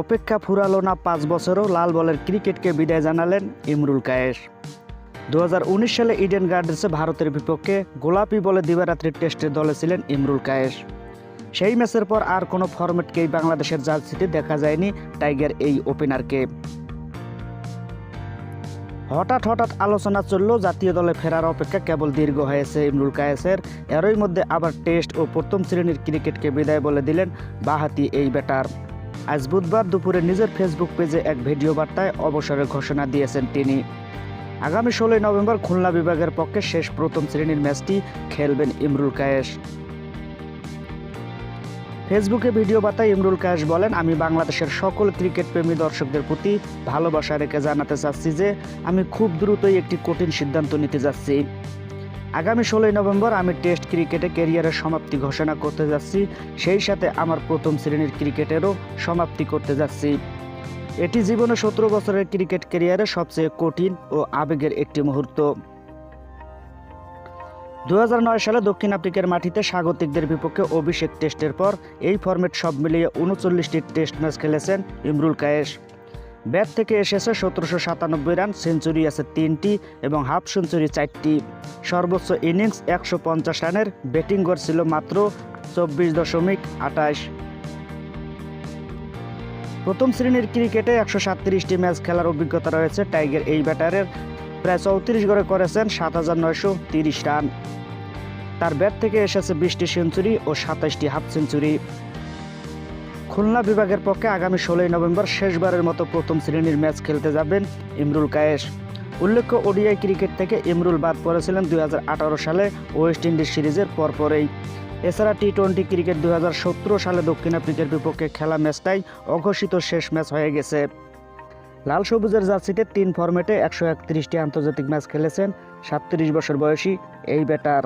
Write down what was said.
অপেক্ষা ফুরালো না পাঁচ বছরও লাল বলের ক্রিকেটকে বিদায় জানালেন ইমরুল কায়েস। দু হাজার উনিশ সালে ইডেন গার্ডেন্সে ভারতের বিপক্ষে গোলাপি বলে দিবারাত্রির টেস্টের দলে ছিলেন ইমরুল কায়েস। সেই ম্যাচের পর আর কোনো ফরম্যাটকেই বাংলাদেশের জার্সিতে দেখা যায়নি টাইগার এই ওপেনারকে। হঠাৎ হঠাৎ আলোচনা চলল, জাতীয় দলে ফেরার অপেক্ষা কেবল দীর্ঘ হয়েছে ইমরুল কায়েসের। এরই মধ্যে আবার টেস্ট ও প্রথম শ্রেণির ক্রিকেটকে বিদায় বলে দিলেন বাহাতি এই ব্যাটার। আজ বুধবার দুপুরে নিজের ফেসবুক পেজে এক ভিডিও বার্তায় অবসরের ঘোষণা দিয়েছেন তিনি। আগামী ষোলোই নভেম্বর খুলনা বিভাগের পক্ষে শেষ প্রথম শ্রেণির ম্যাচটি খেলবেন ইমরুল কায়েস। ফেসবুকে ভিডিও বার্তায় ইমরুল কায়েস বলেন, আমি বাংলাদেশের সকল ক্রিকেট প্রেমী দর্শকদের প্রতি ভালোবাসা রেখে জানাতে চাচ্ছি যে, আমি খুব দ্রুতই একটি কঠিন সিদ্ধান্ত নিতে যাচ্ছি। আগামী ষোলোই নভেম্বর আমি টেস্ট ক্রিকেটে ক্যারিয়ারের সমাপ্তি ঘোষণা করতে যাচ্ছি। সেই সাথে আমার প্রথম শ্রেণির ক্রিকেটেরও সমাপ্তি করতে যাচ্ছি। এটি জীবনে সতেরো বছরের ক্রিকেট ক্যারিয়ারে সবচেয়ে কঠিন ও আবেগের একটি মুহূর্ত। দু হাজার নয় সালে দক্ষিণ আফ্রিকার মাটিতে স্বাগতিকদের বিপক্ষে অভিষেক টেস্টের পর এই ফরম্যাট সব মিলিয়ে উনচল্লিশটি টেস্ট ম্যাচ খেলেছেন ইমরুল কায়েস। ব্যাট থেকে এসেছে সতেরোশো সাতানব্বই রান, সেঞ্চুরি আছে তিনটি এবং হাফ সেঞ্চুরি চারটি। সর্বোচ্চ ইনিংস একশো পঞ্চাশ রানের, ব্যাটিং গড় ছিল মাত্র চব্বিশ দশমিক আটাশ প্রথম শ্রেণির ক্রিকেটে একশো সাতত্রিশটি ম্যাচ খেলার অভিজ্ঞতা রয়েছে টাইগার এই ব্যাটারের। প্রায় চৌত্রিশ গড়ে করেছেন সাত হাজার নয়শো তিরিশ রান। তার ব্যাট থেকে এসেছে বিশটি সেঞ্চুরি ও সাতাশটি হাফ সেঞ্চুরি। খুলনা বিভাগের পক্ষে আগামী ষোলোই নভেম্বর শেষবারের মতো প্রথম শ্রেণির ম্যাচ খেলতে যাবেন ইমরুল কায়েস। উল্লেখ্য, ওডিআই ক্রিকেট থেকে ইমরুল বাদ পড়েছিলেন দুই হাজার আঠারো সালে ওয়েস্ট ইন্ডিজ সিরিজের পরপরেই। এছাড়া টি টোয়েন্টি ক্রিকেট দু হাজার সতেরো সালে দক্ষিণ আফ্রিকার বিপক্ষে খেলা ম্যাচটাই অঘোষিত শেষ ম্যাচ হয়ে গেছে। লাল সবুজের জার্সিতে তিন ফরম্যাটে একশো আন্তর্জাতিক ম্যাচ খেলেছেন সাতত্রিশ বছর বয়সী এই ব্যাটার।